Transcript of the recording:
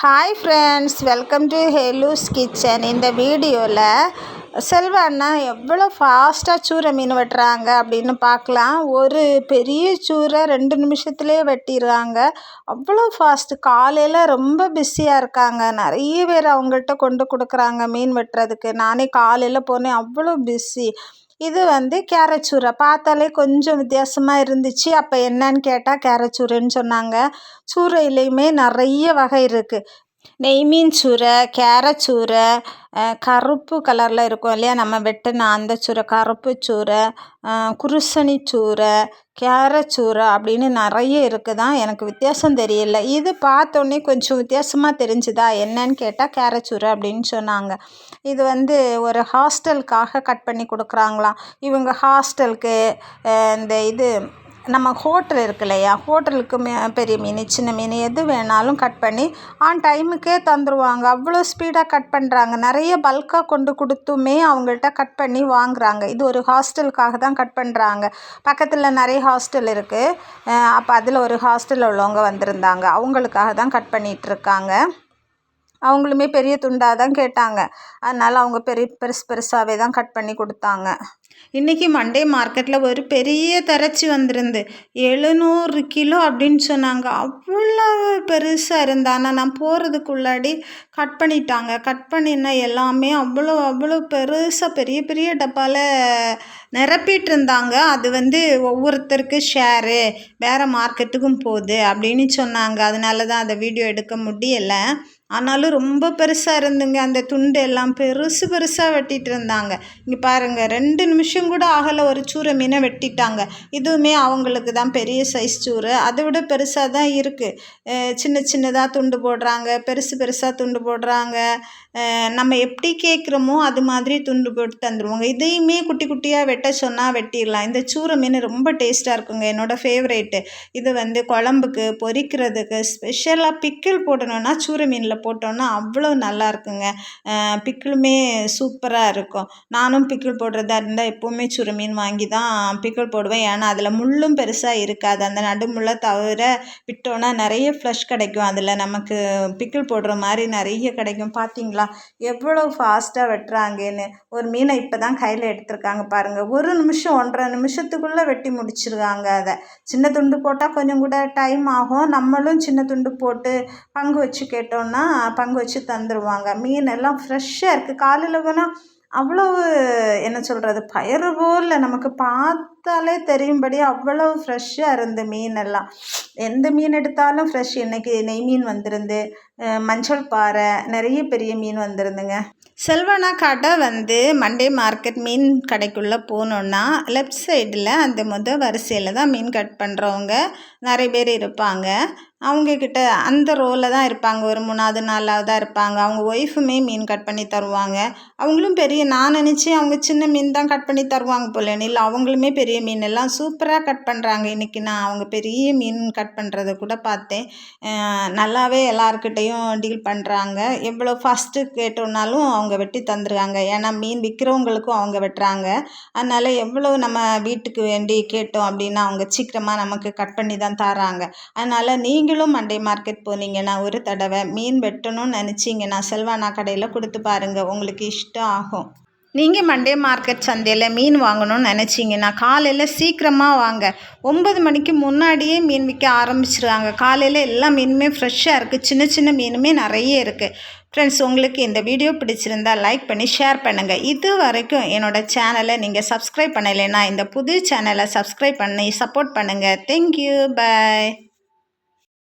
Hi friends welcome to Helu's kitchen இந்த வீடியோவில் செல்வ அண்ணா எவ்வளோ ஃபாஸ்ட்டாக சூரை மீன் வெட்டுறாங்க அப்படின்னு பார்க்கலாம். ஒரு பெரிய சூரை ரெண்டு நிமிஷத்துலேயே வெட்டிடுறாங்க. அவ்வளோ ஃபாஸ்ட்டு காலையில் ரொம்ப பிஸியாக இருக்காங்க. நிறைய பேர் அவங்கள்ட்ட கொண்டு கொடுக்குறாங்க மீன் வெட்டுறதுக்கு. நானே காலையில் போனேன் அவ்வளோ பிஸி இது வந்து கேரச்சூரை பார்த்தாலே கொஞ்சம் வித்தியாசமாக இருந்துச்சு. அப்போ என்னன்னு கேட்டால் கேரச்சூரைன்னு சொன்னாங்க. சூரையிலையுமே நிறைய வகை இருக்குது நெய் மீன் சூரை கேரட் சூரை கருப்பு கலரில் இருக்கும் இல்லையா? நம்ம வெட்டின அந்த சூரை கருப்பு சூரை குருசணி சூரை கேரட் சூரை அப்படின்னு நிறைய இருக்குதான் எனக்கு வித்தியாசம் தெரியல. இது பார்த்தோன்னே கொஞ்சம் வித்தியாசமாக தெரிஞ்சுதா? என்னன்னு கேட்டால் கேரட் சூரை அப்படின்னு சொன்னாங்க. இது வந்து ஒரு ஹாஸ்டலுக்காக கட் பண்ணி கொடுக்குறாங்களாம். இவங்க ஹாஸ்டலுக்கு இந்த இது நம்ம ஹோட்டல் இருக்கு இல்லையா? ஹோட்டலுக்கு மே பெரிய மீன் சின்ன மீன் எது வேணாலும் கட் பண்ணி ஆன் டைமுக்கே தந்துடுவாங்க அவ்வளோ ஸ்பீடாக கட் பண்ணுறாங்க நிறைய பல்காக கொண்டு கொடுத்துமே அவங்கள்ட்ட கட் பண்ணி வாங்குகிறாங்க இது ஒரு ஹாஸ்டலுக்காக தான் கட் பண்ணுறாங்க பக்கத்தில் நிறைய ஹாஸ்டல் இருக்குது அப்போ அதில் ஒரு ஹாஸ்டலில் உள்ளவங்க வந்திருந்தாங்க. அவங்களுக்காக தான் கட் பண்ணிகிட்ருக்காங்க அவங்களுமே பெரிய துண்டாக தான் கேட்டாங்க. அதனால் அவங்க பெரிய பெருசு பெருசாகவே தான் கட் பண்ணி கொடுத்தாங்க. இன்றைக்கி மண்டே மார்க்கெட்டில் ஒரு பெரிய திரச்சி வந்திருந்து எழுநூறு கிலோ அப்படின்னு சொன்னாங்க. அவ்வளோ பெருசாக இருந்தா ஆனால் நான் போகிறதுக்குள்ளாடி கட் பண்ணிட்டாங்க. கட் பண்ணின எல்லாமே அவ்வளோ அவ்வளோ பெருசாக பெரிய பெரிய டப்பாவில் நிரப்பிட்டு இருந்தாங்க. அது வந்து ஒவ்வொருத்தருக்கு ஷேரு வேறு மார்க்கெட்டுக்கும் போகுது அப்படின்னு சொன்னாங்க. அதனால தான் அதை வீடியோ எடுக்க முடியலை. ஆனாலும் ரொம்ப பெருசாக இருந்துங்க. அந்த துண்டு எல்லாம் பெருசு பெருசாக வெட்டிகிட்டு இருந்தாங்க. இங்கே பாருங்கள் ரெண்டு நிமிஷம் கூட ஆகலை. ஒரு சூரை மீனை வெட்டிட்டாங்க. இதுவுமே அவங்களுக்கு தான் பெரிய சைஸ் சூறு. அதை விட பெருசாக தான் இருக்குது சின்ன சின்னதாக துண்டு போடுறாங்க. பெருசு பெருசாக துண்டு போடுறாங்க. நம்ம எப்படி கேட்குறோமோ அது மாதிரி துண்டு போட்டு தந்துடுவாங்க இதையுமே குட்டி குட்டியாக வெட்ட சொன்னால் வெட்டிடலாம். இந்த சூற மீன் ரொம்ப டேஸ்ட்டாக இருக்குங்க. என்னோடய ஃபேவரேட்டு இது வந்து குழம்புக்கு பொரிக்கிறதுக்கு ஸ்பெஷலாக பிக்கிள் போடணுன்னா சூற மீனில் போட்டோன்னா அவ்வளோ நல்லா இருக்குங்க. பிக்கிளுமே சூப்பராக இருக்கும். நானும் பிக்கிள் போடுறதா இருந்தால் எப்போவுமே சுரு மீன் வாங்கி தான் பிக்கிள் போடுவேன். ஏன்னா அதில் முள்ளும் பெருசாக இருக்காது. அந்த நடுமுள்ள தவிர விட்டோன்னா நிறைய ஃப்ளஷ் கிடைக்கும். அதில் நமக்கு பிக்கிள் போடுற மாதிரி நிறைய கிடைக்கும். பார்த்தீங்களா எவ்வளோ ஃபாஸ்ட்டாக வெட்டுறாங்கன்னு. ஒரு மீனை இப்போ தான் கையில் எடுத்திருக்காங்க பாருங்கள் ஒரு நிமிஷம் ஒன்றரை நிமிஷத்துக்குள்ளே வெட்டி முடிச்சிருக்காங்க அதை. சின்ன துண்டு போட்டால் கொஞ்சம் கூட டைம் ஆகும். நம்மளும் சின்ன துண்டு போட்டு பங்கு வச்சு எல்லாம் பங்கு வச்சு தந்துடுவாங்க மீன் எல்லாம் ஃப்ரெஷ்ஷாக இருக்குது காலையில் போனால் அவ்வளவு என்ன சொல்கிறது பயறு போல் நமக்கு பார்த்தாலே தெரியும்படி அவ்வளோ ஃப்ரெஷ்ஷாக இருந்து மீன் எல்லாம். எந்த மீன் எடுத்தாலும் ஃப்ரெஷ் இன்றைக்கி நெய் மீன் வந்திருந்து மஞ்சள் பாறை நிறைய பெரிய மீன் வந்திருந்துங்க. செல்வனா கடை வந்து மண்டே மார்க்கெட் மீன் கடைக்குள்ளே போனோன்னா லெஃப்ட் சைடில் அந்த முத வரிசையில் தான் மீன் கட் பண்ணுறவங்க நிறைய பேர் இருப்பாங்க. அவங்கக்கிட்ட அந்த ரோலில் தான் இருப்பாங்க. ஒரு மூணாவது நாலாவதாக இருப்பாங்க. அவங்க ஒய்ஃபுமே மீன் கட் பண்ணி தருவாங்க. அவங்களும் பெரிய நான் நினச்சேன் அவங்க சின்ன மீன் தான் கட் பண்ணி தருவாங்க போலன்னு இல்லை அவங்களுமே பெரிய மீன். எல்லாம் சூப்பராக கட் பண்ணுறாங்க இன்றைக்கி நான் அவங்க பெரிய மீன் கட் பண்ணுறத கூட பார்த்தேன். நல்லாவே எல்லாருக்கிட்டேயும் டீல் பண்ணுறாங்க எவ்வளோ ஃபஸ்ட்டு கேட்டோன்னாலும் அவங்க வெட்டி தந்துருக்காங்க ஏன்னா மீன் விற்கிறவங்களுக்கும் அவங்க வெட்டுறாங்க. அதனால் எவ்வளோ நம்ம வீட்டுக்கு வேண்டி கேட்டோம் அப்படின்னா அவங்க சீக்கிரமாக நமக்கு கட் பண்ணி தான் தராங்க. அதனால் நீங்கள் நீங்களும் மண்டே மார்க்கெட் போனீங்கன்னா ஒரு தடவை மீன் வெட்டணும்னு நினச்சிங்கன்னா செல்வானா கடையில் கொடுத்து பாருங்கள் உங்களுக்கு இஷ்டம் ஆகும். நீங்கள் மண்டே மார்க்கெட் சந்தையில் மீன் வாங்கணும்னு நினச்சிங்கன்னா காலையில் சீக்கிரமாக வாங்க. ஒம்பது மணிக்கு முன்னாடியே மீன் விற்க ஆரம்பிச்சிருவாங்க. காலையில் எல்லா மீனுமே ஃப்ரெஷ்ஷாக இருக்குது சின்ன சின்ன மீனுமே நிறைய இருக்குது ஃப்ரெண்ட்ஸ் உங்களுக்கு இந்த வீடியோ பிடிச்சிருந்தா லைக் பண்ணி ஷேர் பண்ணுங்கள் இது வரைக்கும் என்னோடய சேனலை நீங்கள் சப்ஸ்கிரைப் பண்ணலைன்னா இந்த புது சேனலை சப்ஸ்கிரைப் பண்ணி சப்போர்ட் பண்ணுங்கள் தேங்க்யூ பாய்